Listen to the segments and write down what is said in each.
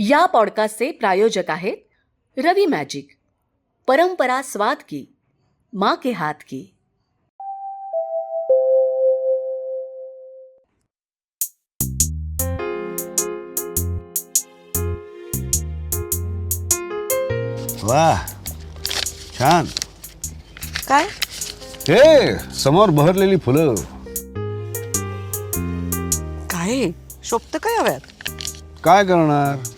या पॉडकास्टचे प्रायोजक आहेत रवी मॅजिक. परंपरा स्वाद की माँ के हाथ की. वा छान. काय? हे समोर बहरलेली फुलं. काय? शोभत काय हव्यात? काय करणार?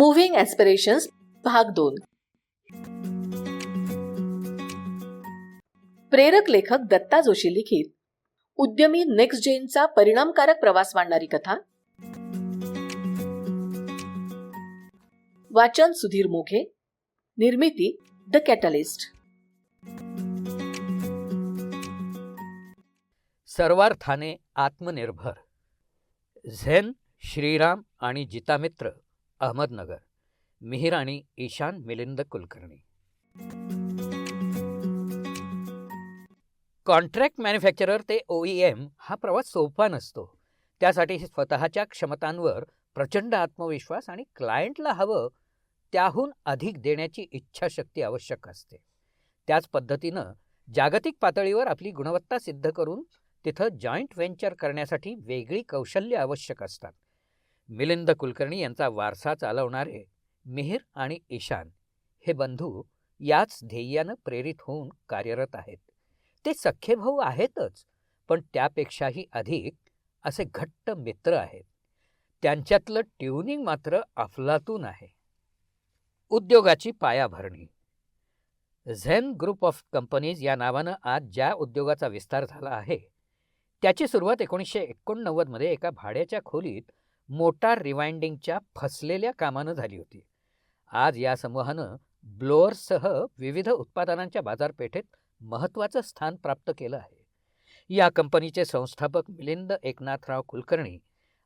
मुव्हिंग ॲस्पिरेशन्स भाग दोन. प्रेरक लेखक दत्ता जोशी लिखित. उद्यमी नेक्स्ट जेनचा परिणामकारक प्रवास मांडणारी कथा. वाचन सुधीर मोघे. निर्मिती द कॅटलिस्ट सर्वार्थाने आत्मनिर्भर. झेन श्रीराम आणि जितामित्र. अहमदनगर मिहिर आणि ईशान मिलिंद कुलकर्णी. कॉन्ट्रॅक्ट मॅन्युफॅक्चरर ते ओ एम हा प्रवास सोपा नसतो. त्यासाठी स्वतःच्या क्षमतांवर प्रचंड आत्मविश्वास आणि क्लायंटला हवं त्याहून अधिक देण्याची इच्छाशक्ती आवश्यक असते. त्याच पद्धतीनं जागतिक पातळीवर आपली गुणवत्ता सिद्ध करून तिथं जॉईंट व्हेंचर करण्यासाठी वेगळी कौशल्य आवश्यक असतात. मिलिंद कुलकर्णी यांचा वारसा चालवणारे मिहिर आणि ईशान हे बंधू याच ध्येयानं प्रेरित होऊन कार्यरत आहेत. ते सख्खे भाऊ आहेतच पण त्यापेक्षाही अधिक असे घट्ट मित्र आहेत. त्यांच्यातलं ट्युनिंग मात्र अफलातून आहे. उद्योगाची पायाभरणी. झेन ग्रुप ऑफ कंपनीज या नावानं आज ज्या उद्योगाचा विस्तार झाला आहे त्याची सुरुवात एकोणीसशे एकोणनव्वदमध्ये एका भाड्याच्या खोलीत मोटार रिवाइंडिंगच्या फसलेल्या कामानं झाली होती. आज या समूहानं ब्लोअर्ससह विविध उत्पादनांच्या बाजारपेठेत महत्त्वाचं स्थान प्राप्त केलं आहे. या कंपनीचे संस्थापक मिलिंद एकनाथराव कुलकर्णी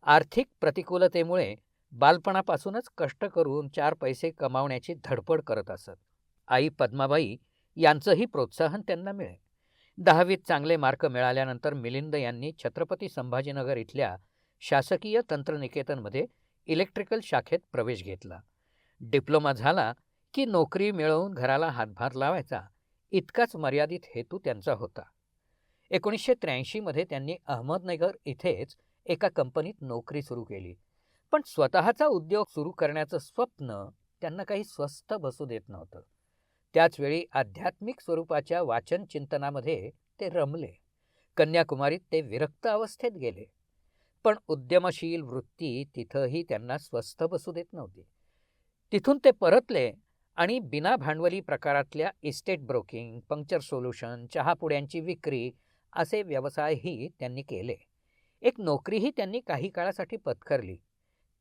आर्थिक प्रतिकूलतेमुळे बालपणापासूनच कष्ट करून चार पैसे कमावण्याची धडपड करत असत. आई पद्माबाई यांचंही प्रोत्साहन त्यांना मिळे दहावीत चांगले मार्क मिळाल्यानंतर मिलिंद यांनी छत्रपती संभाजीनगर इथल्या शासकीय तंत्रनिकेतनमध्ये इलेक्ट्रिकल शाखेत प्रवेश घेतला. डिप्लोमा झाला की नोकरी मिळवून घराला हातभार लावायचा इतकाच मर्यादित हेतू त्यांचा होता. एकोणीसशे त्र्याऐंशीमध्ये त्यांनी अहमदनगर इथेच एका कंपनीत नोकरी सुरू केली. पण स्वतःचा उद्योग सुरू करण्याचं स्वप्न त्यांना काही स्वस्त बसू देत नव्हतं. त्याचवेळी आध्यात्मिक स्वरूपाच्या वाचन चिंतनामध्ये ते रमले. कन्याकुमारीत ते विरक्त अवस्थेत गेले. पण उद्यमशील वृत्ती तिथंही त्यांना स्वस्थ बसू देत नव्हती. तिथून ते परतले आणि बिना भांडवली प्रकारातल्या इस्टेट ब्रोकिंग पंक्चर सोल्युशन चहापुड्यांची विक्री असे व्यवसायही त्यांनी केले. एक नोकरीही त्यांनी काही काळासाठी पत्करली.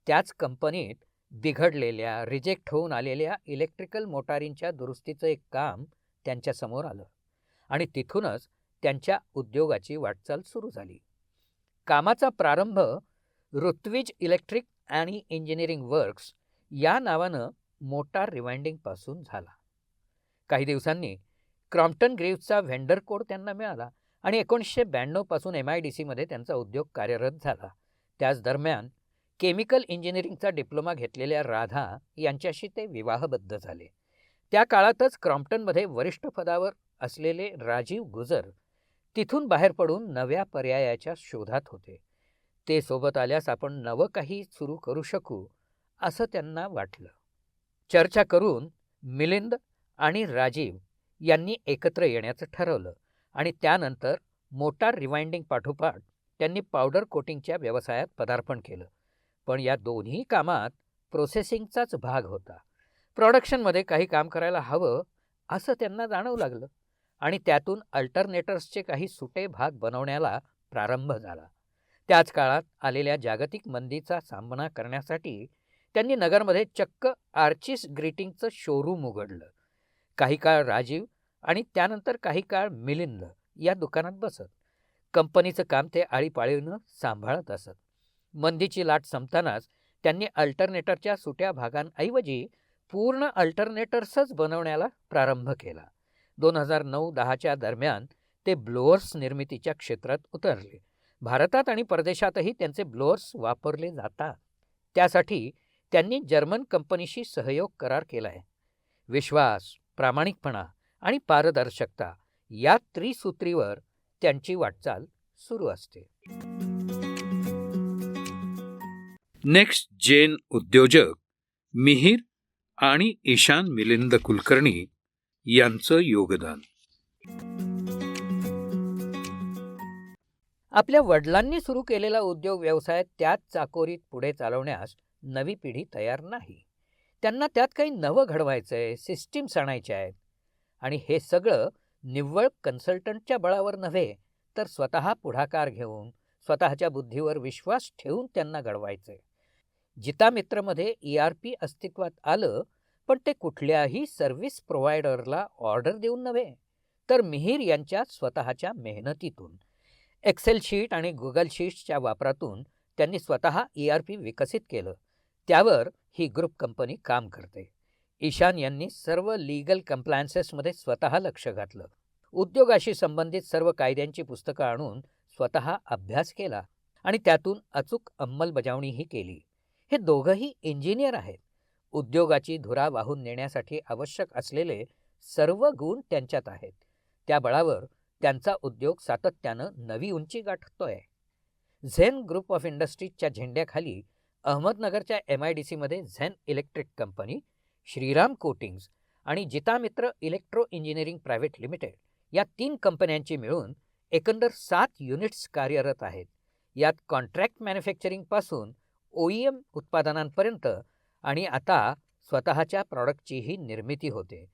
त्याच कंपनीत बिघडलेल्या रिजेक्ट होऊन आलेल्या इलेक्ट्रिकल मोटारींच्या दुरुस्तीचं एक काम त्यांच्यासमोर आलं आणि तिथूनच त्यांच्या उद्योगाची वाटचाल सुरू झाली. कामाचा प्रारंभ ऋत्विज इलेक्ट्रिक आणि इंजिनिअरिंग वर्क्स या नावानं मोटार रिवाइंडिंगपासून झाला. काही दिवसांनी क्रॉम्प्टन ग्रीव्सचा व्हेंडर कोड त्यांना मिळाला आणि एकोणीसशे ब्याण्णवपासून एम आय डी सीमध्ये त्यांचा उद्योग कार्यरत झाला. त्याच दरम्यान केमिकल इंजिनिअरिंगचा डिप्लोमा घेतलेल्या राधा यांच्याशी ते विवाहबद्ध झाले. त्या काळातच क्रॉम्प्टनमध्ये वरिष्ठ पदावर असलेले राजीव गुजर तिथून बाहेर पडून नव्या पर्यायाच्या शोधात होते. ते सोबत आल्यास आपण नवं काही सुरू करू शकू असं त्यांना वाटलं. चर्चा करून मिलिंद आणि राजीव यांनी एकत्र येण्याचं ठरवलं आणि त्यानंतर मोटार रिवाइंडिंग पाठोपाठ त्यांनी पावडर कोटिंगच्या व्यवसायात पदार्पण केलं. पण या दोन्ही कामात प्रोसेसिंगचाच भाग होता. प्रॉडक्शनमध्ये काही काम करायला हवं असं त्यांना जाणवू लागलं. आणि त्यातून अल्टरनेटर्सचे काही सुटे भाग बनवण्याला प्रारंभ झाला. त्याच काळात आलेल्या जागतिक मंदीचा सामना करण्यासाठी त्यांनी नगरमध्ये चक्क आर्चिस ग्रीटिंगचं शोरूम उघडलं. काही काळ राजीव आणि त्यानंतर काही काळ मिलिंद या दुकानात बसत. कंपनीचं काम ते आळीपाळीनं सांभाळत असत. मंदीची लाट संपतानाच त्यांनी अल्टरनेटरच्या सुट्या भागांऐवजी पूर्ण अल्टरनेटर्सच बनवण्याला प्रारंभ केला. दोन हजार नऊ दहाच्या दरम्यान ते ब्लोअर्स निर्मितीच्या क्षेत्रात उतरले. भारतात आणि परदेशातही त्यांचे ब्लोअर्स वापरले जातात. त्यासाठी त्यांनी जर्मन कंपनीशी सहयोग करार केला आहे विश्वास प्रामाणिकपणा आणि पारदर्शकता या त्रिसूत्रीवर त्यांची वाटचाल सुरू असते. नेक्स्ट जेन उद्योजक मिहीर आणि ईशान मिलिंद कुलकर्णी यांचं योगदान. आपल्या वडिलांनी सुरू केलेला उद्योग व्यवसाय त्याच चाकोरीत पुढे चालवण्यास नवी पिढी तयार नाही. त्यांना त्यात काही नवं घडवायचं आहे सिस्टीम्स आणायच्या आहेत. आणि हे सगळं निव्वळ कन्सल्टंटच्या बळावर नव्हे तर स्वतः पुढाकार घेऊन स्वतःच्या बुद्धीवर विश्वास ठेवून त्यांना घडवायचं आहे जितामित्रमध्ये ई आर पी अस्तित्वात आलं पण ते कुठल्याही सर्व्हिस प्रोव्हायडरला ऑर्डर देऊन नव्हे तर मिहीर यांच्या स्वतःच्या मेहनतीतून. एक्सेल शीट आणि गुगल शीट्सच्या वापरातून त्यांनी स्वतः ई आर पी विकसित केलं. त्यावर ही ग्रुप कंपनी काम करते. ईशान यांनी सर्व लीगल कम्प्लायन्सेसमध्ये स्वतः लक्ष घातलं. उद्योगाशी संबंधित सर्व कायद्यांची पुस्तकं आणून स्वतः अभ्यास केला आणि त्यातून अचूक अंमलबजावणीही केली. हे दोघंही इंजिनियर आहेत. उद्योगाची धुरा वाहून नेण्यासाठी आवश्यक असलेले सर्व गुण त्यांच्यात आहेत. त्या बळावर त्यांचा उद्योग सातत्यानं नवी उंची गाठतोय. झेन ग्रुप ऑफ इंडस्ट्रीजच्या झेंड्याखाली अहमदनगरच्या एम आय डी सीमध्ये Zen electric company Shriram coatings आणि Jitamitra electro engineering private limited या तीन कंपन्यांची मिळून एकंदर सात युनिट्स कार्यरत आहेत. यात कॉन्ट्रॅक्ट मॅन्युफॅक्चरिंगपासून ओ ई एम उत्पादनांपर्यंत आणि आता स्वतःच्या प्रॉडक्टचीही निर्मिती होते.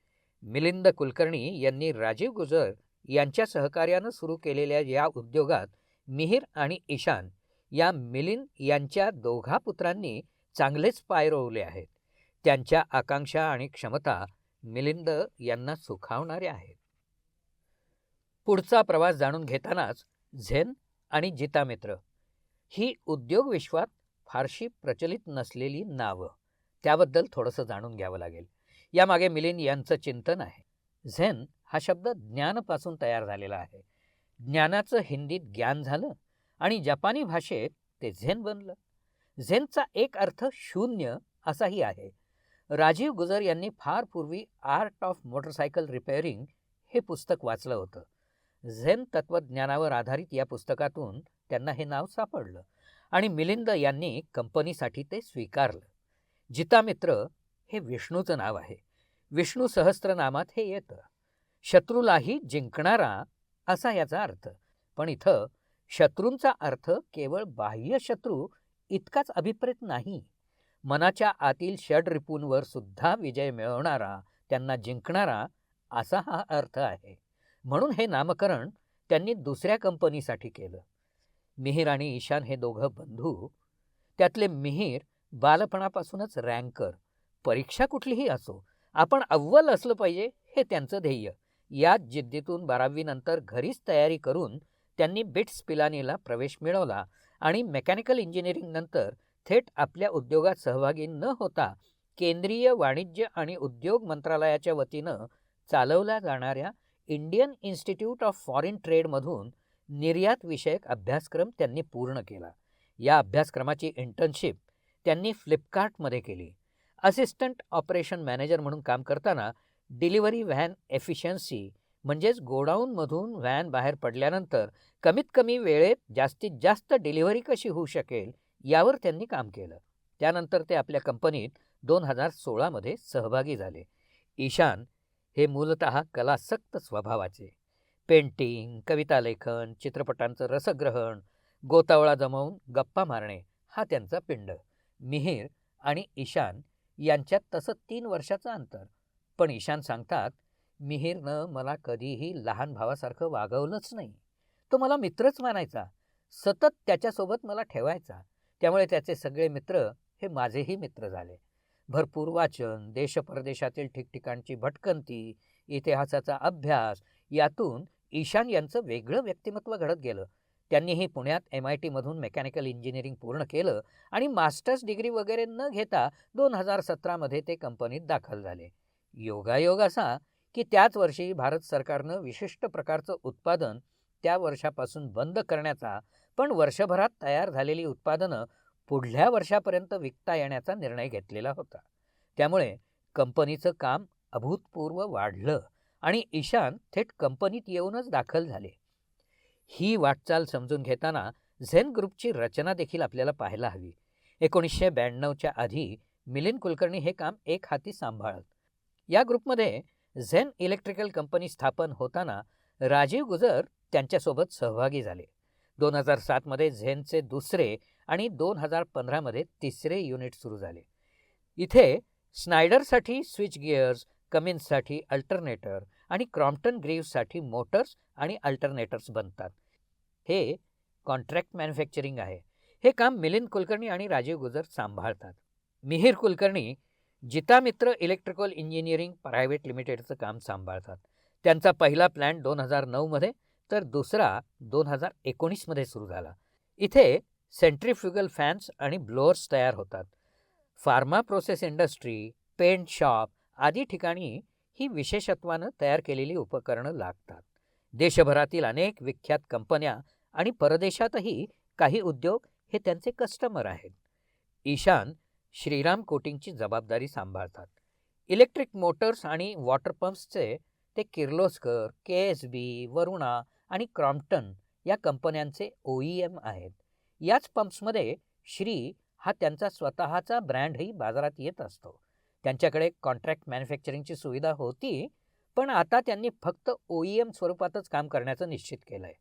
मिलिंद कुलकर्णी यांनी राजीव गुजर यांच्या सहकार्यानं सुरू केलेल्या या उद्योगात मिहीर आणि ईशान या मिलिंद यांच्या दोघा पुत्रांनी चांगलेच पाय रोवले आहेत. त्यांच्या आकांक्षा आणि क्षमता मिलिंद यांना सुखावणाऱ्या आहेत. पुढचा प्रवास जाणून घेतानाच झेन आणि जितामित्र ही उद्योग विश्वात फारशी प्रचलित नसलेली नावं. त्याबद्दल थोडंसं जाणून घ्यावं लागेल. यामागे मिलिंद यांचं चिंतन आहे. झेन हा शब्द ज्ञानपासून तयार झालेला आहे. ज्ञानाचं हिंदीत ज्ञान झालं आणि जपानी भाषेत ते झेन बनलं. झेनचा एक अर्थ शून्य असाही आहे. राजीव गुजर यांनी फार पूर्वी आर्ट ऑफ मोटरसायकल रिपेअरिंग हे पुस्तक वाचलं होतं. झेन तत्त्वज्ञानावर आधारित या पुस्तकातून त्यांना हे नाव सापडलं आणि मिलिंद यांनी कंपनीसाठी ते स्वीकारलं. जितामित्र हे विष्णूचं नाव आहे. विष्णू सहस्त्रनामात हे येतं. शत्रूलाही जिंकणारा असा याचा अर्थ. पण इथं शत्रूंचा अर्थ केवळ बाह्य शत्रू इतकाच अभिप्रेत नाही. मनाच्या आतील षडरिपूंवर सुद्धा विजय मिळवणारा त्यांना जिंकणारा असा हा अर्थ आहे. म्हणून हे नामकरण त्यांनी दुसऱ्या कंपनीसाठी केलं. मिहीर आणि ईशान हे दोघं बंधू. त्यातले मिहीर बालपणापासूनच रँकर परीक्षा कुठलीही असो आपण अव्वल असलं पाहिजे हे त्यांचं ध्येय. याच जिद्दीतून बारावीनंतर घरीच तयारी करून त्यांनी बिट्स पिलानीला प्रवेश मिळवला आणि मेकॅनिकल इंजिनिअरिंगनंतर थेट आपल्या उद्योगात सहभागी न होता केंद्रीय वाणिज्य आणि उद्योग मंत्रालयाच्या वतीनं चालवल्या जाणाऱ्या इंडियन इन्स्टिट्यूट ऑफ फॉरेन ट्रेडमधून निर्यात विषयक अभ्यासक्रम त्यांनी पूर्ण केला. या अभ्यासक्रमाची इंटर्नशिप त्यांनी फ्लिपकार्टमध्ये केली. असिस्टंट ऑपरेशन मॅनेजर म्हणून काम करताना डिलिव्हरी व्हॅन एफिशियन्सी म्हणजेच गोडाऊनमधून व्हॅन बाहेर पडल्यानंतर कमीत कमी वेळेत जास्तीत जास्त डिलिव्हरी कशी होऊ शकेल यावर त्यांनी काम केलं. त्यानंतर ते आपल्या कंपनीत दोन हजार सोळामध्ये सहभागी झाले. ईशान हे मूलत कलासक्त स्वभावाचे. पेंटिंग कविता लेखन चित्रपटांचं रसग्रहण गोतावळा जमवून गप्पा मारणे हा त्यांचा पिंड. मिहीर आणि ईशान यांच्यात तसं तीन वर्षाचं अंतर. पण ईशान सांगतात मिहीरनं मला कधीही लहान भावासारखं वागवलंच नाही. तो मला मित्रच मानायचा. सतत त्याच्यासोबत मला ठेवायचा. त्यामुळे त्याचे सगळे मित्र हे माझेही मित्र झाले. भरपूर वाचन देश परदेशातील ठिकठिकाणची भटकंती इतिहासाचा अभ्यास यातून ईशान यांचं वेगळं व्यक्तिमत्व घडत गेलं. त्यांनीही पुण्यात एम आय टीमधून मेकॅनिकल इंजिनिअरिंग पूर्ण केलं आणि मास्टर्स डिग्री वगैरे न घेता दोन हजार सतरामध्ये ते कंपनीत दाखल झाले. योगायोग असा की त्याच वर्षी भारत सरकारनं विशिष्ट प्रकारचं उत्पादन त्या वर्षापासून बंद करण्याचा पण वर्षभरात तयार झालेली उत्पादनं पुढल्या वर्षापर्यंत विकता येण्याचा निर्णय घेतलेला होता. त्यामुळे कंपनीचं काम अभूतपूर्व वाढलं आणि ईशान थेट कंपनीत येऊनच दाखल झाले. ही वाटचाल समजून घेताना झेन ग्रुपची रचना देखील आपल्याला पाहायला हवी. एकोणीसशे ब्याण्णवच्या आधी मिलिंद कुलकर्णी हे काम एक हाती सांभाळत. या ग्रुपमध्ये झेन इलेक्ट्रिकल कंपनी स्थापन होताना राजीव गुजर त्यांच्यासोबत सहभागी झाले. दोन हजार सातमध्ये झेनचे दुसरे आणि दोन हजार पंधरामध्ये तिसरे युनिट सुरू झाले. इथे स्नायडरसाठी स्विच गिअर्स कमिन्ससाठी अल्टरनेटर आणि क्रॉम्प्टन ग्रीव्ससाठी मोटर्स आणि अल्टरनेटर्स बनतात. हे कॉन्ट्रॅक्ट मॅन्युफॅक्चरिंग आहे. हे काम मिलिंद कुलकर्णी आणि राजीव गुजर सांभाळतात. Mihir Kulkarni Jitamitra electrical engineering private लिमिटेडचं काम सांभाळतात. त्यांचा पहिला प्लॅन दोन हजार नऊमध्ये तर दुसरा दोन हजार एकोणीसमध्ये सुरू झाला. इथे सेंट्रीफ्युगल फॅन्स आणि ब्लोअर्स तयार होतात. Pharma process industry paint shop आदी ठिकाणी ही विशेषत्वानं तयार केलेली उपकरणं लागतात. देशभरातील अनेक विख्यात कंपन्या आणि परदेशातही काही उद्योग हे त्यांचे कस्टमर आहेत. ईशान श्रीराम कोटिंगची जबाबदारी सांभाळतात. इलेक्ट्रिक मोटर्स आणि वॉटर पंप्सचे ते Kirloskar K S B Varuna आणि क्रॉम्प्टन या कंपन्यांचे ओ ई एम आहेत. याच पंप्समध्ये श्री हा त्यांचा स्वतःचा ब्रँडही बाजारात येत असतो. त्यांच्याकडे कॉन्ट्रॅक्ट मॅन्युफॅक्चरिंगची सुविधा होती पण आता त्यांनी फक्त ओ ई एम स्वरूपातच काम करण्याचं निश्चित केलं आहे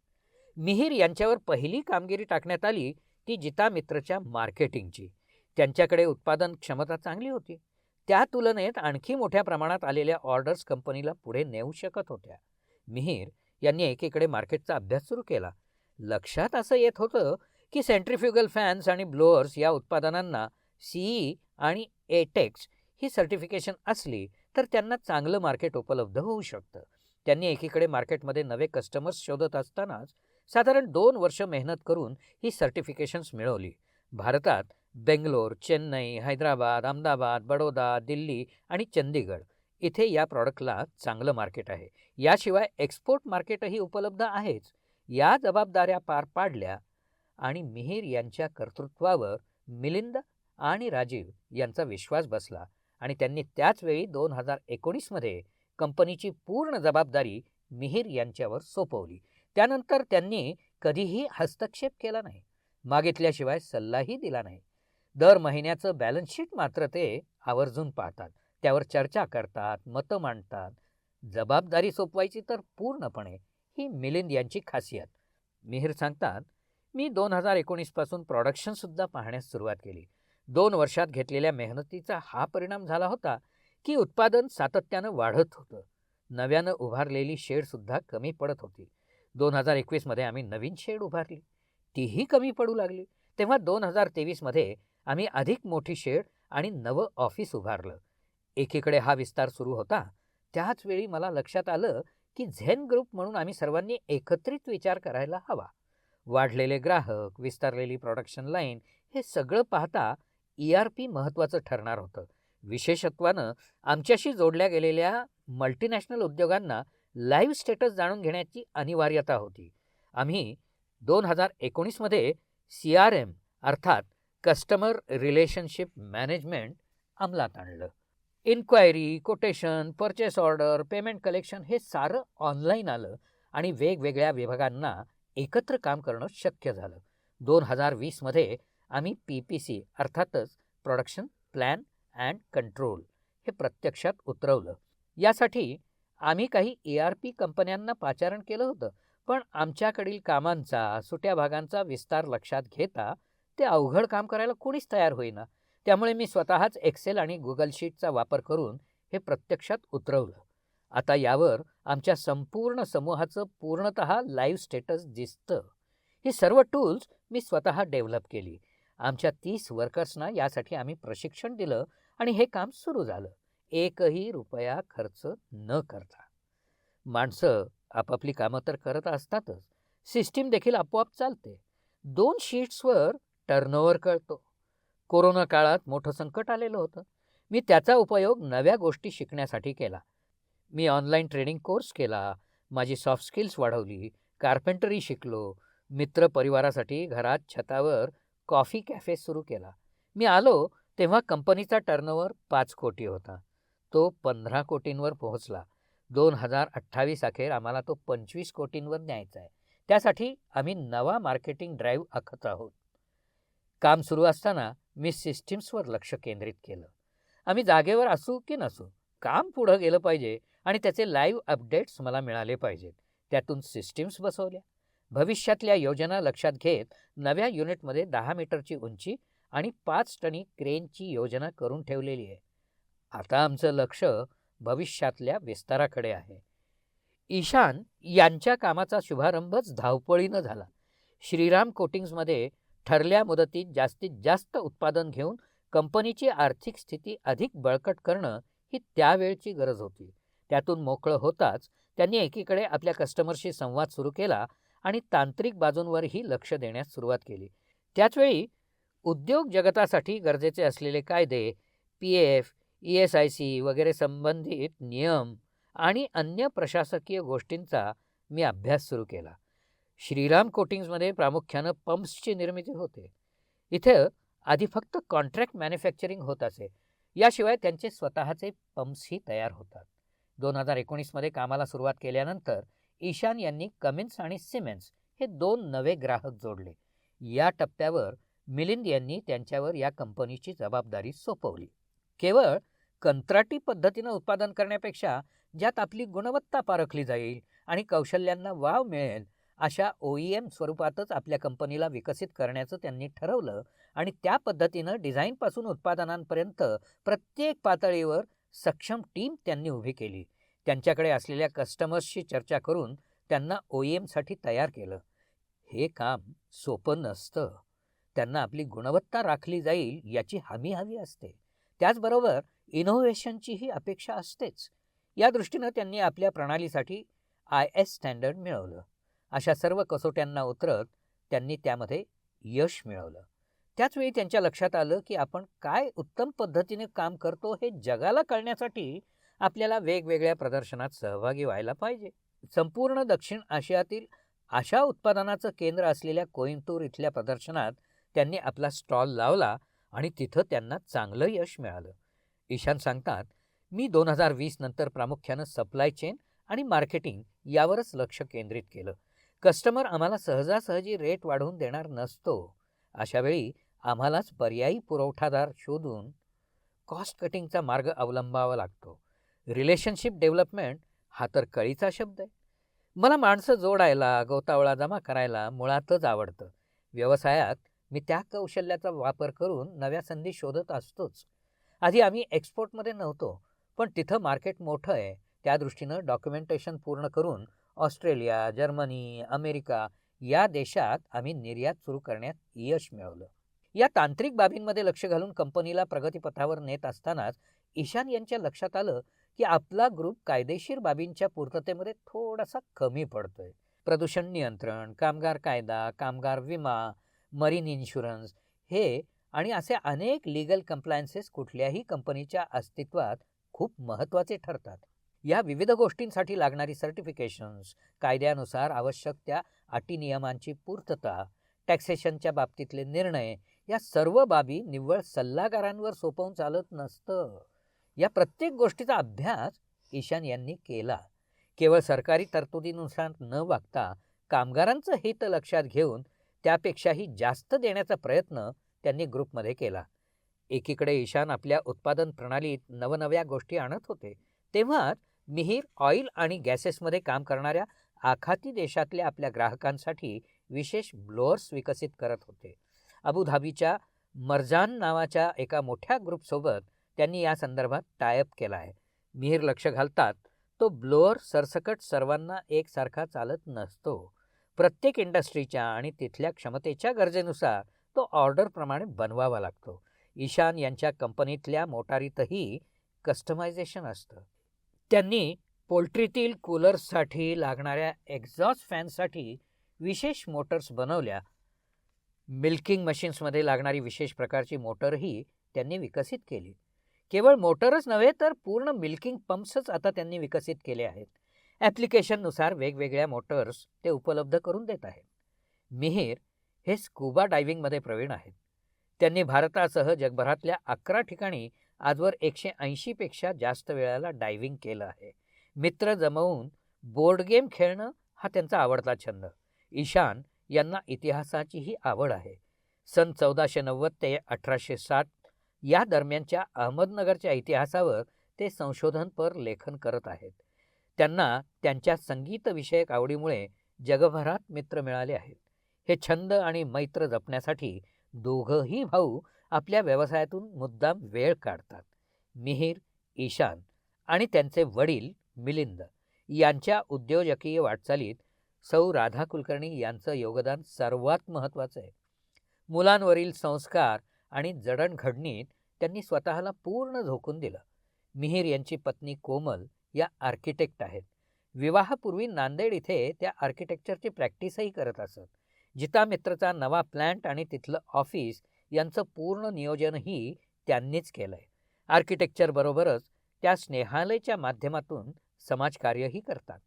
मिहीर यांच्यावर पहिली कामगिरी टाकण्यात आली ती जिता मित्रच्या मार्केटिंगची. त्यांच्याकडे उत्पादन क्षमता चांगली होती. त्या तुलनेत आणखी मोठ्या प्रमाणात आलेल्या ऑर्डर्स कंपनीला पुढे नेऊ शकत होत्या. मिहीर यांनी एकीकडे मार्केटचा अभ्यास सुरू केला. लक्षात असं येत होतं की सेंट्रिफ्युगल फॅन्स आणि ब्लोअर्स या उत्पादनांना सीई आणि एटेक्स ही सर्टिफिकेशन असली तर त्यांना चांगलं मार्केट उपलब्ध होऊ शकतं. त्यांनी एकीकडे मार्केटमध्ये नवे कस्टमर्स शोधत असतानाच साधारण दोन वर्ष मेहनत करून ही सर्टिफिकेशन्स मिळवली. भारतात बेंगलोर चेन्नई हैदराबाद अहमदाबाद बडोदा दिल्ली आणि चंदीगड इथे या प्रॉडक्टला चांगलं मार्केट आहे. याशिवाय एक्सपोर्ट मार्केटही उपलब्ध आहेच. या जबाबदाऱ्या पार पाडल्या आणि मिहीर यांच्या कर्तृत्वावर मिलिंद आणि राजीव यांचा विश्वास बसला. आणि त्यांनी त्याचवेळी दोन हजार एकोणीसमध्ये कंपनीची पूर्ण जबाबदारी मिहीर यांच्यावर सोपवली. त्यानंतर त्यांनी कधीही हस्तक्षेप केला नाही. मागितल्याशिवाय सल्लाही दिला नाही. दर महिन्याचं बॅलन्सशीट मात्र ते आवर्जून पाहतात. त्यावर चर्चा करतात मतं मांडतात. जबाबदारी सोपवायची तर पूर्णपणे ही मिलिंद यांची खासियत. मिहीर सांगतात मी दोन हजार एकोणीसपासून प्रॉडक्शनसुद्धा पाहण्यास सुरुवात केली. दोन वर्षात घेतलेल्या मेहनतीचा हा परिणाम झाला होता की उत्पादन सातत्यानं वाढत होतं. नव्यानं उभारलेली शेडसुद्धा कमी पडत होती. दोन हजार एकवीसमध्ये आम्ही नवीन शेड उभारली. तीही कमी पडू लागली. तेव्हा दोन हजार तेवीसमध्ये आम्ही अधिक मोठी शेड आणि नवं ऑफिस उभारलं. एकीकडे हा विस्तार सुरू होता. त्याच वेळी मला लक्षात आलं की झेन ग्रुप म्हणून आम्ही सर्वांनी एकत्रित विचार करायला हवा. वाढलेले ग्राहक विस्तारलेली प्रोडक्शन लाईन हे सगळं पाहता ई आर पी महत्त्वाचं ठरणार होतं. विशेषत्वानं आमच्याशी जोडल्या गेलेल्या मल्टीनॅशनल उद्योगांना लाईव्ह स्टेटस जाणून घेण्याची अनिवार्यता होती. आम्ही दोन हजार एकोणीसमध्ये सी आर एम अर्थात कस्टमर रिलेशनशिप मॅनेजमेंट अंमलात आणलं. Inquiry quotation purchase order payment collection हे सारं ऑनलाईन आलं आणि वेगवेगळ्या विभागांना एकत्र काम करणं शक्य झालं. दोन हजार वीसमध्ये आम्ही पी पी सी अर्थातच प्रोडक्शन प्लॅन अँड कंट्रोल हे प्रत्यक्षात उतरवलं. यासाठी आम्ही काही ए आर पी कंपन्यांना पाचारण केलं होतं पण आमच्याकडील कामांचा सुट्या भागांचा विस्तार लक्षात घेता ते अवघड काम करायला कोणीच तयार होईना. त्यामुळे मी स्वतःच एक्सेल आणि गुगल शीटचा वापर करून हे प्रत्यक्षात उतरवलं. आता यावर आमच्या संपूर्ण समूहाचं पूर्णत लाईव्ह स्टेटस दिसतं. ही सर्व टूल्स मी स्वतः डेव्हलप केली. आमच्या तीस वर्कर्सना यासाठी आम्ही प्रशिक्षण दिलं आणि हे काम सुरू झालं. एकही रुपया खर्च न करता. माणसं आपापली कामं तर करत असतातच. सिस्टीम देखील आपोआप चालते. दोन शीट्सवर टर्नओव्हर कळतो. कोरोना काळात मोठं संकट आलेलं होतं. मी त्याचा उपयोग नव्या गोष्टी शिकण्यासाठी केला. मी ऑनलाईन ट्रेनिंग कोर्स केला. माझी सॉफ्ट स्किल्स वाढवली. कार्पेंटरी शिकलो. मित्र परिवारासाठी घरात छतावर कॉफी कॅफे सुरू केला. मी आलो तेव्हा कंपनीचा टर्नओव्हर पाच कोटी होता. तो पंधरा कोटींवर पोहोचला. दोन हजार अठ्ठावीस अखेर आम्हाला तो पंचवीस कोटींवर न्यायचा आहे. त्यासाठी आम्ही नवा मार्केटिंग ड्राईव्ह आखत आहोत. काम सुरू असताना मी सिस्टीम्सवर लक्ष केंद्रित केलं. आम्ही जागेवर असू की नसू काम पुढं गेलं पाहिजे आणि त्याचे लाईव्ह अपडेट्स मला मिळाले पाहिजेत. त्यातून सिस्टीम्स बसवल्या. भविष्यातल्या योजना लक्षात घेत नव्या युनिटमध्ये दहा मीटरची उंची आणि पाच टनी क्रेनची योजना करून ठेवलेली आहे. आता आमचं लक्ष भविष्यातल्या विस्ताराकडे आहे. ईशान यांच्या कामाचा शुभारंभच धावपळीनं झाला. श्रीराम कोटिंग्समध्ये ठरल्या मुदतीत जास्तीत जास्त उत्पादन घेऊन कंपनीची आर्थिक स्थिती अधिक बळकट करणं ही त्यावेळची गरज होती. त्यातून मोकळं होताच त्यांनी एकीकडे आपल्या कस्टमरशी संवाद सुरू केला आणि तांत्रिक बाजूंवरही लक्ष देण्यास सुरुवात केली. त्याचवेळी उद्योग जगतासाठी गरजेचे असलेले कायदे P F E S I C वगैरे संबंधित नियम आणि अन्य प्रशासकीय गोष्टींचा मी अभ्यास सुरू केला. श्रीराम कोटिंग्समध्ये प्रामुख्यानं पंप्सची निर्मिती होते. इथं आधी फक्त कॉन्ट्रॅक्ट मॅन्युफॅक्चरिंग होत असे. याशिवाय त्यांचे स्वतःचे पंप्सही तयार होतात. दोन हजार एकोणीसमध्ये कामाला सुरुवात केल्यानंतर ईशान यांनी कमिन्स आणि सिमेन्स हे दोन नवे ग्राहक जोडले. या टप्प्यावर मिलिंद यांनी त्यांच्यावर या कंपनीची जबाबदारी सोपवली. केवळ कंत्राटी पद्धतीनं उत्पादन करण्यापेक्षा ज्यात आपली गुणवत्ता पारखली जाईल आणि कौशल्यांना वाव मिळेल अशा ओ ई एम स्वरूपातच आपल्या कंपनीला विकसित करण्याचं त्यांनी ठरवलं आणि त्या पद्धतीनं डिझाईनपासून उत्पादनांपर्यंत प्रत्येक पातळीवर सक्षम टीम त्यांनी उभी केली. त्यांच्याकडे असलेल्या कस्टमर्सशी चर्चा करून त्यांना ओ एमसाठी तयार केलं. हे काम सोपं नसतं. त्यांना आपली गुणवत्ता राखली जाईल याची हमी हवी असते. त्याचबरोबर इनोव्हेशनचीही अपेक्षा असतेच. या दृष्टीनं त्यांनी आपल्या प्रणालीसाठी आय एस स्टँडर्ड मिळवलं. अशा सर्व कसोट्यांना उतरत त्यांनी त्यामध्ये यश मिळवलं. त्याचवेळी त्यांच्या लक्षात आलं की आपण काय उत्तम पद्धतीने काम करतो हे जगाला कळण्यासाठी आपल्याला वेगवेगळ्या प्रदर्शनात सहभागी व्हायला पाहिजे. संपूर्ण दक्षिण आशियातील अशा उत्पादनाचं केंद्र असलेल्या कोईमतूर इथल्या प्रदर्शनात त्यांनी आपला स्टॉल लावला आणि तिथं त्यांना चांगलं यश मिळालं. ईशान सांगतात मी दोन हजार वीस नंतर प्रामुख्यानं सप्लाय चेन आणि मार्केटिंग यावरच लक्ष केंद्रित केलं. कस्टमर आम्हाला सहजासहजी रेट वाढवून देणार नसतो. अशावेळी आम्हालाच पर्यायी पुरवठादार शोधून कॉस्ट कटिंगचा मार्ग अवलंबावा लागतो. रिलेशनशिप डेव्हलपमेंट हा तर कळीचा शब्द आहे. मला माणसं जोडायला गोतावळा जमा करायला मुळातच आवडतं. व्यवसायात मी त्या कौशल्याचा वापर करून नव्या संधी शोधत असतोच. आधी आम्ही एक्सपोर्टमध्ये नव्हतो पण तिथं मार्केट मोठं आहे. त्या दृष्टीनं डॉक्युमेंटेशन पूर्ण करून ऑस्ट्रेलिया जर्मनी अमेरिका या देशात आम्ही निर्यात सुरू करण्यात यश मिळवलं. या तांत्रिक बाबींमध्ये लक्ष घालून कंपनीला प्रगतीपथावर नेत असतानाच ईशान यांच्या लक्षात आलं की आपला ग्रुप कायदेशीर बाबींच्या पूर्ततेमध्ये थोडासा कमी पडतोय. प्रदूषण नियंत्रण कामगार कायदा कामगार विमा मरीन इन्शुरन्स हे आणि असे अनेक लिगल कम्प्लायन्सेस कुठल्याही कंपनीच्या अस्तित्वात खूप महत्त्वाचे ठरतात. या विविध गोष्टींसाठी लागणारी सर्टिफिकेशन्स कायद्यानुसार आवश्यक त्या अटी नियमांची पूर्तता टॅक्सेशनच्या बाबतीतले निर्णय या सर्व बाबी निव्वळ सल्लागारांवर सोपवून चालत नसतं. या प्रत्येक गोष्टीचा अभ्यास ईशान यांनी केला. केवळ सरकारी तरतुदीनुसार न वागता कामगारांचं हित लक्षात घेऊन त्यापेक्षाही जास्त देण्याचा प्रयत्न त्यांनी ग्रुपमध्ये केला. एकीकडे ईशान आपल्या उत्पादन प्रणालीत नवनव्या गोष्टी आणत होते. तेव्हाच मिहीर ऑइल आणि गॅसेसमध्ये काम करणाऱ्या आखाती देशातल्या आपल्या ग्राहकांसाठी विशेष ब्लोअर्स विकसित करत होते. अबुधाबीच्या मर्जान नावाच्या एका मोठ्या ग्रुपसोबत त्यांनी या संदर्भात टायअप केला आहे. मिहीर लक्ष घालतात तो ब्लोअर सरसकट सर्वांना एकसारखा चालत नसतो. प्रत्येक इंडस्ट्रीच्या आणि तिथल्या क्षमतेच्या गरजेनुसार तो ऑर्डरप्रमाणे बनवावा लागतो. ईशान यांच्या कंपनीतल्या मोटारीतही कस्टमायझेशन असतं. त्यांनी पोल्ट्रीतील कूलर्ससाठी लागणाऱ्या एक्झॉस्ट फॅनसाठी विशेष मोटर्स बनवल्या. मिल्किंग मशीन्समध्ये लागणारी विशेष प्रकारची मोटरही त्यांनी विकसित केली. केवळ मोटरच नव्हे तर पूर्ण मिल्किंग पंप्सच आता त्यांनी विकसित केले आहेत. ॲप्लिकेशननुसार वेगवेगळ्या मोटर्स ते उपलब्ध करून देत आहेत. मिहीर हे स्कुबा डायव्हिंगमध्ये प्रवीण आहेत. त्यांनी भारतासह जगभरातल्या अकरा ठिकाणी आजवर एकशे ऐंशीपेक्षा जास्त वेळाला डायव्हिंग केलं आहे. मित्र जमवून बोर्ड गेम खेळणं हा त्यांचा आवडता छंद. ईशान यांना इतिहासाचीही आवड आहे. सन चौदाशे नव्वद ते अठराशे साठ या दरम्यानच्या अहमदनगरच्या इतिहासावर ते संशोधनपर लेखन करत आहेत. त्यांना त्यांच्या संगीतविषयक आवडीमुळे जगभरात मित्र मिळाले आहेत. हे छंद आणि मैत्र जपण्यासाठी दोघंही भाऊ आपल्या व्यवसायातून मुद्दाम वेळ काढतात. मिहीर ईशान आणि त्यांचे वडील मिलिंद यांच्या उद्योजकीय वाटचालीत सौ राधा कुलकर्णी यांचं योगदान सर्वात महत्त्वाचं आहे. मुलांवरील संस्कार आणि जडणघडणीत त्यांनी स्वतःला पूर्ण झोकून दिलं. मिहीर यांची पत्नी कोमल या आर्किटेक्ट आहेत. विवाहापूर्वी नांदेड इथे त्या आर्किटेक्चरची प्रॅक्टिसही करत असत. जिता मित्रचा नवा प्लॅन्ट आणि तिथलं ऑफिस यांचं पूर्ण नियोजनही त्यांनीच केलं आहे आर्किटेक्चरबरोबरच त्या स्नेहालयच्या माध्यमातून समाजकार्यही करतात.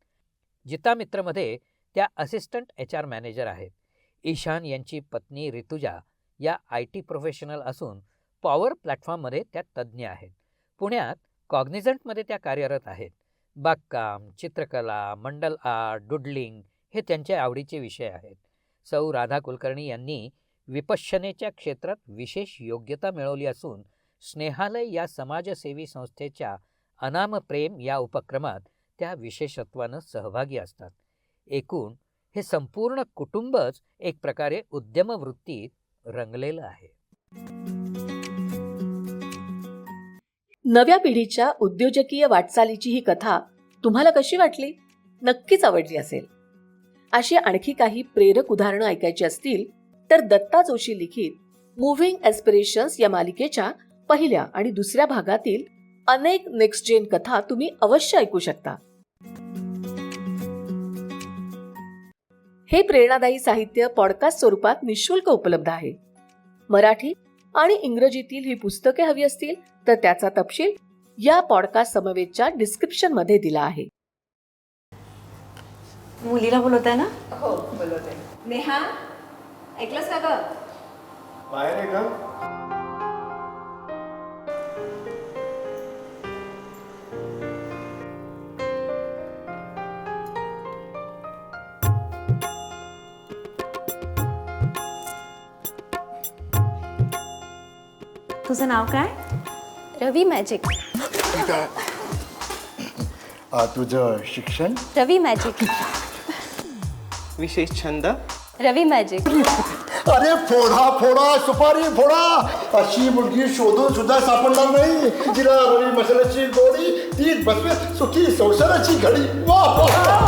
जिता मित्रमध्ये त्या असिस्टंट एच आर मॅनेजर आहेत. ईशान यांची पत्नी ऋतुजा या आय टी प्रोफेशनल असून पॉवर प्लॅटफॉर्ममध्ये त्या तज्ज्ञ आहेत. पुण्यात कॉग्निझंटमध्ये त्या कार्यरत आहेत. बागकाम चित्रकला मंडल आर्ट डुडलिंग हे त्यांच्या आवडीचे विषय आहेत. सौ राधा कुलकर्णी यांनी विपश्यनेच्या क्षेत्रात विशेष योग्यता मिळवली असून स्नेहालय या समाजसेवी संस्थेच्या अनाम प्रेम या उपक्रमात त्या विशेषत्वानं सहभागी असतात. एकूण हे संपूर्ण कुटुंबच एक प्रकारे उद्यमवृत्तीत रंगलेलं आहे. नव्या पिढीच्या उद्योजकीय वाटचालीची ही कथा तुम्हाला कशी वाटली? नक्कीच आवडली असेल. अशी आणखी काही प्रेरक उदाहरणं ऐकायची असतील तर दत्ता जोशी लिखित मुव्हिंग एस्पिरेशन्स या मालिकेच्या पहिल्या आणि दुसऱ्या भागातील अनेक नेक्स्ट जेन कथा तुम्ही अवश्य ऐकू शकता. हे प्रेरणादायी साहित्य पॉडकास्ट स्वरूपात निशुल्क उपलब्ध आहे. मराठी आणि इंग्रजीतील ही पुस्तके हवी असतील तर त्याचा तपशील या पॉडकास्ट समवेतच्या डिस्क्रिप्शनमध्ये दिला आहे. मुलीला बोलवत आहे ना? हो बोलवते नेहा ऐकलंस का ग? बाहेर आहे का तुझं नाव काय? रवी मॅजिक आ, तुझं शिक्षण? रवी मॅजिक विशेष छंद? रवी मॅजिक अरे फोडा फोडा सुपारी फोडा. अशी मुलगी शोधून सुद्धा सापडणार नाही. जिला रवी मसाल्याची गोडी ती बसवे सुखी संसाराची घडी. वा, वा.